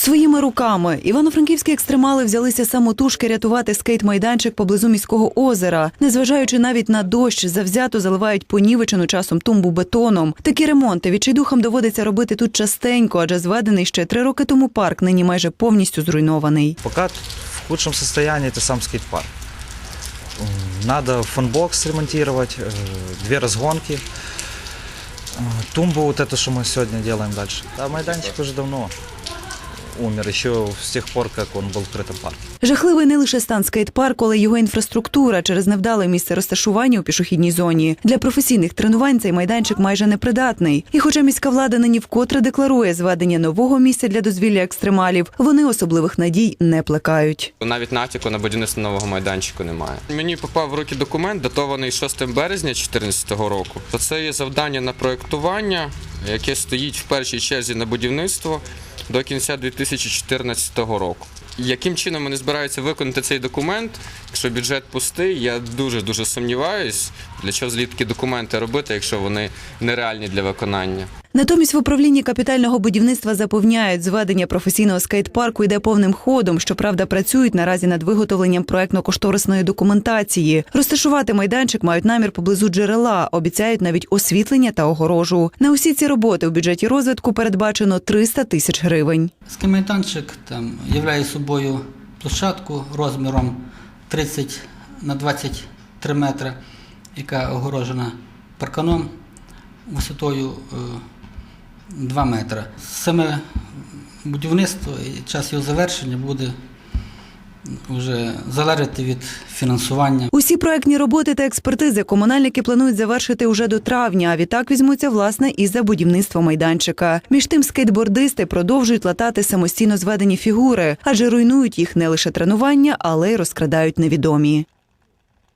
Своїми руками івано-франківські екстремали взялися самотужки рятувати скейт-майданчик поблизу міського озера. Незважаючи навіть на дощ, завзято заливають понівечену часом тумбу бетоном. Такі ремонти відчайдухам доводиться робити тут частенько, адже зведений ще три роки тому парк нині майже повністю зруйнований. Пока в худшем состоянии это сам скейт-парк. М, Надо фанбокс ремонтировать, э, две разгонки, э, тумбу вот эту, что мы сегодня делаем дальше. Да, майданчик уже давно умер, еще с тех пор, как он был в открытом парке. Жахливий не лише стан скейт-парку, але й його інфраструктура через невдале місце розташування у пішохідній зоні. Для професійних тренувань цей майданчик майже непридатний. І хоча міська влада нині вкотре декларує зведення нового місця для дозвілля екстремалів, вони особливих надій не плекають. Навіть натяку на будівництво нового майданчику немає. Мені попав в руки документ, датований 6 березня 2014 року. Це є завдання на проєктування, яке стоїть в першій черзі на будівництво до кінця 2014 року. Яким чином вони збираються виконати цей документ, якщо бюджет пустий, я дуже дуже сумніваюсь, для чого злітки документи робити, якщо вони нереальні для виконання. Натомість в управлінні капітального будівництва запевняють, зведення професійного скейт-парку йде повним ходом. Щоправда, працюють наразі над виготовленням проектно-кошторисної документації. Розташувати майданчик мають намір поблизу джерела. Обіцяють навіть освітлення та огорожу. На усі ці роботи у бюджеті розвитку передбачено 300 тисяч гривень. Скам'ятанчик там являє собою площадку розміром 30 на 23 метри, яка огорожена парканом висотою е, 2 метри. Саме будівництво і час його завершення буде вже залежати від фінансування. Усі проектні роботи та експертизи комунальники планують завершити уже до травня. А відтак візьмуться власне і за будівництво майданчика. Між тим скейтбордисти продовжують латати самостійно зведені фігури, адже руйнують їх не лише тренування, але й розкрадають невідомі.